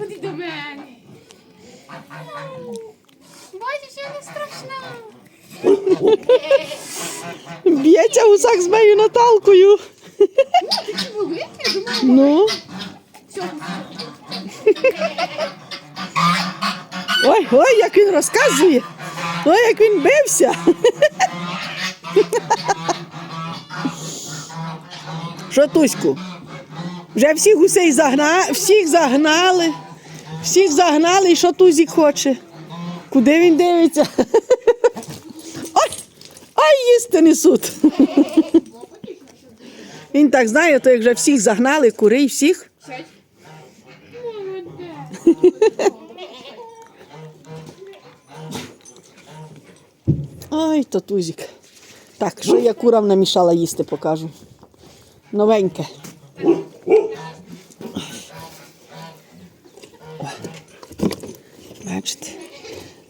Ходи до мене. Бачиш, я не страшна. Б'ється гусак з моєю Наталкою. Такі великі, думаю, Ну. Ой, ой, як він розказує. Ой, як він бився. Що, Туську? Вже всіх гусей загна... всіх загнали. Всіх загнали, і що Тузік хоче? Куди він дивиться? Ой, ой, їсти несуть. Він так знає, то як вже всіх загнали, курей, всіх. Ай, татузик. Так, що я курам намішала їсти, покажу. Новеньке.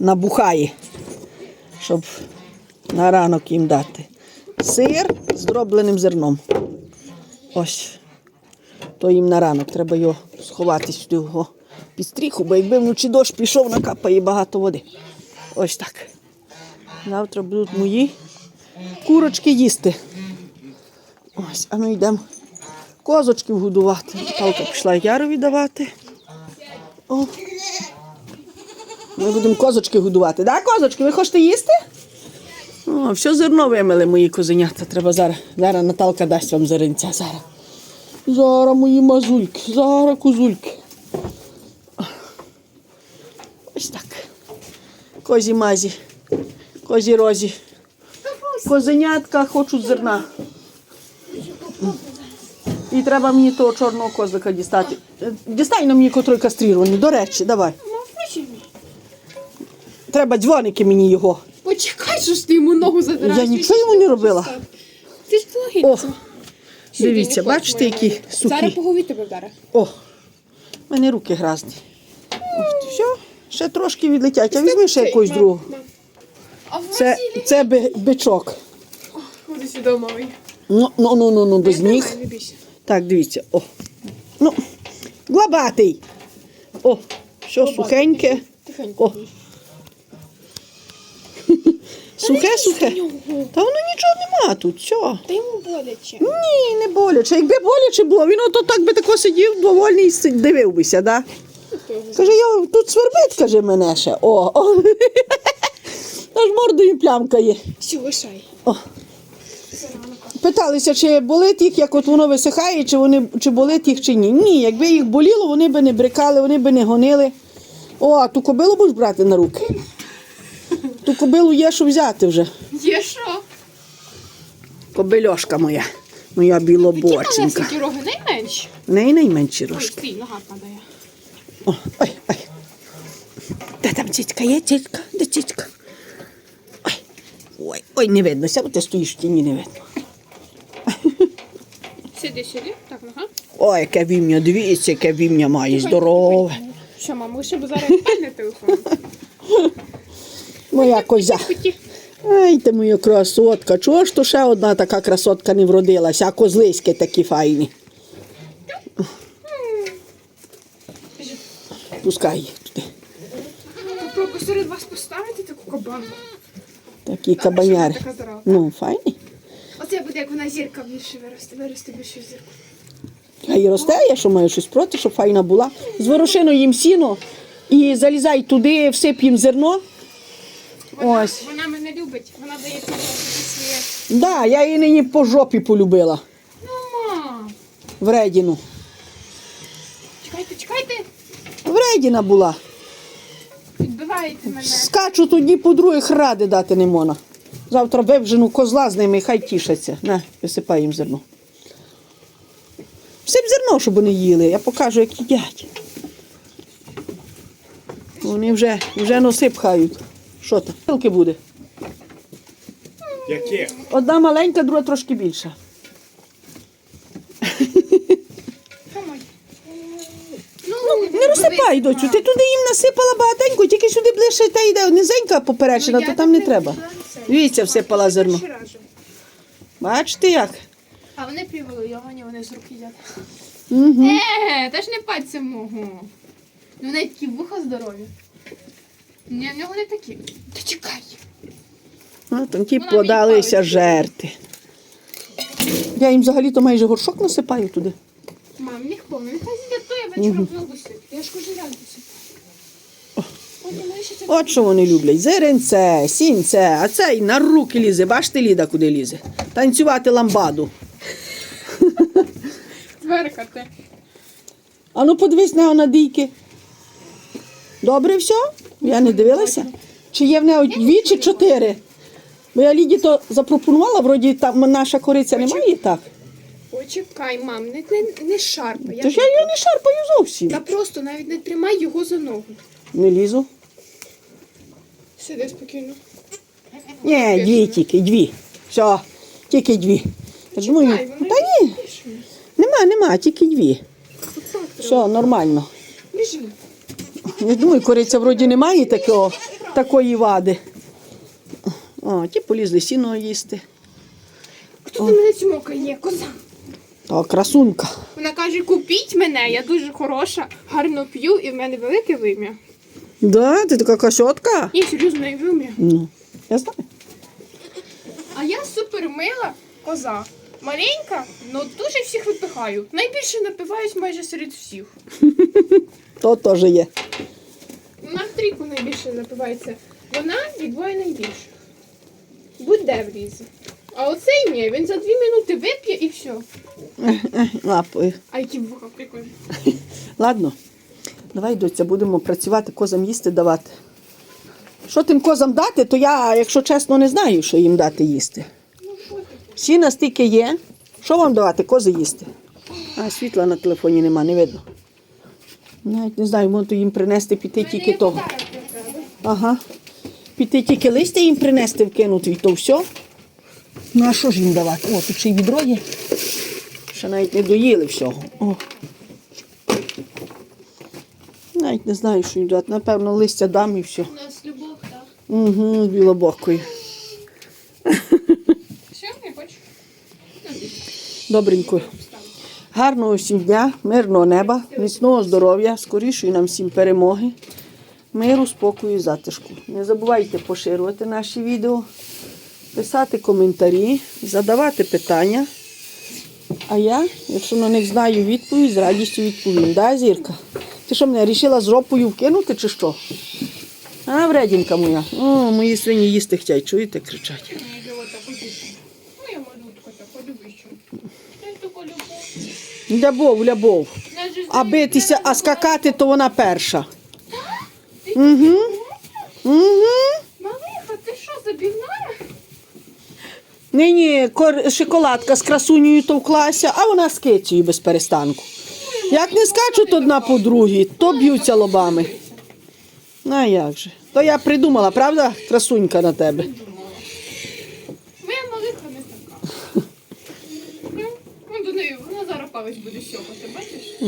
Набухає, щоб на ранок їм дати. Сир з дробленим зерном. Ось. То їм на ранок. Треба його сховати сюди його під стріху, бо якби вночі дощ пішов, накапає багато води. Ось так. Завтра будуть мої курочки їсти. Ось, а ми йдемо козочків годувати. Наталка пішла Ярові давати. О. Ми будемо козочки годувати. Да, козочки, ви хочете їсти? О, все зерно вимили мої козенята. Треба зараз. Зараз Наталка дасть вам зеренця. Зараз. Зараз мої мазульки, зараз козульки. Ось так. Козі мазі, козі розі. Козенятка хочуть зерна. І треба мені того чорного козлика дістати. Дістай на мені котрий кастрірований. До речі, давай. Треба дзвоники мені його. Почекай, що ж ти йому ногу задираєш. Я нічого йому не робила. Ти ж О, дивіться, бачите, які сухі. Зараз погові тебе вдаре. О, в мене руки гразні. От, все, ще трошки відлетять. А візьми ще. А в Це, це би- бичок. Ходи сюди, малий. Ну, ну, ну, ну, ну, без ніг. не бійся. Так, дивіться. О. Ну, глобатий. О, що сухеньке. Тихенько. О. Сухе, сухе. Та воно нічого нема тут. Що? Та йому боляче. Ні, не боляче. Якби боляче було, він ото так би тако сидів, довольний і си- дивив бися, да? Каже, я тут свербить, каже мене ще. О, о. Аж мордою плямка є. Все, лишай. О. Питалися, чи болить їх, як от воно висихає, чи вони чи болить їх, чи ні. Ні, якби їх боліло, вони би не брикали, вони би не гонили. О, а ту кобилу будеш брати на руки. Ту кобилу є, що взяти вже. Є що? Кобильошка моя, моя Які білобоченька. малесенькі роги, найменші. В неї найменші Ой, стій, нога падає. О, ой, ой. Де там цицька є, цицька? Де цицька? Ой, ой, ой, не видно, ся, ти стоїш в тіні, не видно. Сиди, сиди. Так, нога. Ой, яке вім'я, дивіться, яке вім'я має, здорове. Що, мам, лише бо зараз падне телефон. Моя козя. Ай, ти моя красотка. Чого ж то ще одна така красотка не вродилася, а козлиськи такі файні. Пускай їх туди. Попробуй серед вас поставити таку кабанку. Такі кабаняри. Ну, файні. Оце буде, як вона зірка більше виросте, виросте більше зірку. Хай росте, я що маю щось проти, щоб файна була. З ворошину їм сіно і залізай туди, всип їм зерно. Вона, Ось. вона мене любить, вона дає мені своє. Да, я її нині по жопі полюбила. Ну, мам. Вредіну. Чекайте, чекайте. Вредіна була. Відбиваєте мене. Скачу тоді по других ради дати не можна. Завтра вивжену козла з ними, хай тішаться. На, висипай їм зерно. Всип зерно, щоб вони їли. Я покажу, як їдять. Вони вже, вже носи пхають. Що там? Пилки буде. Яке? Одна маленька, друга трошки більша. Помой. Не розсипай, доцю. Ти туди їм насипала багатенько, тільки сюди ближче та йде низенька поперечина, то там не треба. Дивіться, всипала зерно. Бачите як? А вони привилейовані, вони з рук їдять. Угу. Е, та ж не пальцем мого. Ну, неї такі вуха здорові. Ні, в нього не такі. Та чекай. Ну, там ті Вона подалися жерти. Я їм взагалі-то майже горшок насипаю туди. Мам, не повно. Нехай з'їдять то, я вечором знову сиплю. Я ж кожен ранку сиплю. От що вони люблять. Зеренце, сінце, а цей на руки лізе. Бачите, Ліда, куди лізе? Танцювати ламбаду. тверкати. А ну подивись на надійки. Добре все? Я не дивилася. Чи є в неї дві чи чотири? Бо я Ліді то запропонувала, вроді там наша кориця немає так. Почекай, мам, не, не, не шарпай. Я Тож я її не шарпаю зовсім. Та просто навіть не тримай його за ногу. Не лізу. Сиди спокійно. Ні, дві тільки, дві. Все, тільки дві. Я думаю, Чекай, вони та ні, нема, нема, тільки дві. Все, нормально. Біжи. Я думаю, кориця вроді немає такого, такої вади. О, ті полізли сіно їсти. Хто до мене цьмокає? Коза. Та красунка. Вона каже, купіть мене, я дуже хороша, гарно п'ю і в мене велике вим'я. Да, ти така касьотка? Ні, серйозно, і вим'я. Ну, я знаю. А я супер мила коза. Маленька, але дуже всіх випихаю. Найбільше напиваюсь майже серед всіх. То теж є. На трійку найбільше напивається. Вона і двоє найбільших. Будь-де влізе. А оцей ні, він за дві минути вип'є і все. Лапою. А які вуха прикольні. Ладно, давай, доця, будемо працювати, козам їсти давати. Що тим козам дати, то я, якщо чесно, не знаю, що їм дати їсти. Ну що ти? Сіна стільки є. Що вам давати? Кози їсти? А світла на телефоні нема, не видно. Навіть не знаю, можу їм принести піти тільки того. Ага. Піти тільки листя їм принести, вкинути і то все. Ну а що ж їм давати? О, тут ще й відро є. Ще навіть не доїли всього. О. Навіть не знаю, що їм дати. Напевно, листя дам і все. У нас любов, так. Угу, з білобокою. Добренько. Гарного всім дня, мирного неба, міцного здоров'я, скорішої нам всім перемоги, миру, спокою і затишку. Не забувайте поширювати наші відео, писати коментарі, задавати питання. А я, якщо на них знаю відповідь, з радістю відповім. Да, Зірка? Ти що мене рішила з жопою вкинути чи що? А, вредінка моя. О, мої свині їсти хочуть, чуєте, кричать. Ну, я вот так вот. Ну, я малютка така, любищу. Я така любов. Любов, А битися, а скакати, то вона перша. Угу. Угу. Малиха, ти що, забівна? Ні, ні, шоколадка з красунею товклася, а вона з кицею без перестанку. Як не скачуть одна по другій, то б'ються лобами. Ну, А як же? То я придумала, правда, красунька на тебе? Моя малиха не така. Ну, вон до неї, вона зараз палець буде сьопати, бачиш?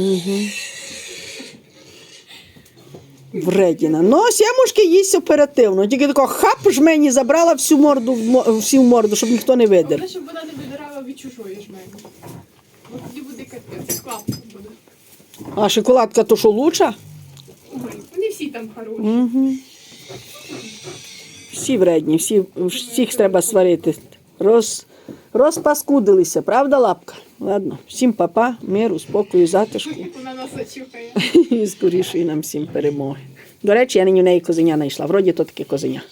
Вредіна. Ну, сямушки їсть оперативно. Тільки тако хап ж мені забрала всю морду, всю морду, щоб ніхто не видер. Головне, щоб вона не видирала від чужої жмені. Бо тоді буде капець, клапка буде. А шоколадка то що луча? Ой, вони всі там хороші. Угу. Всі вредні, всі, всіх треба сварити. Роз, розпаскудилися, правда, лапка? Ладно, всім папа, миру, спокою, затишку Вона нас зачухає. і скорішої нам всім перемоги. До речі, я нині в неї козеня знайшла. Вроді то таке козеня.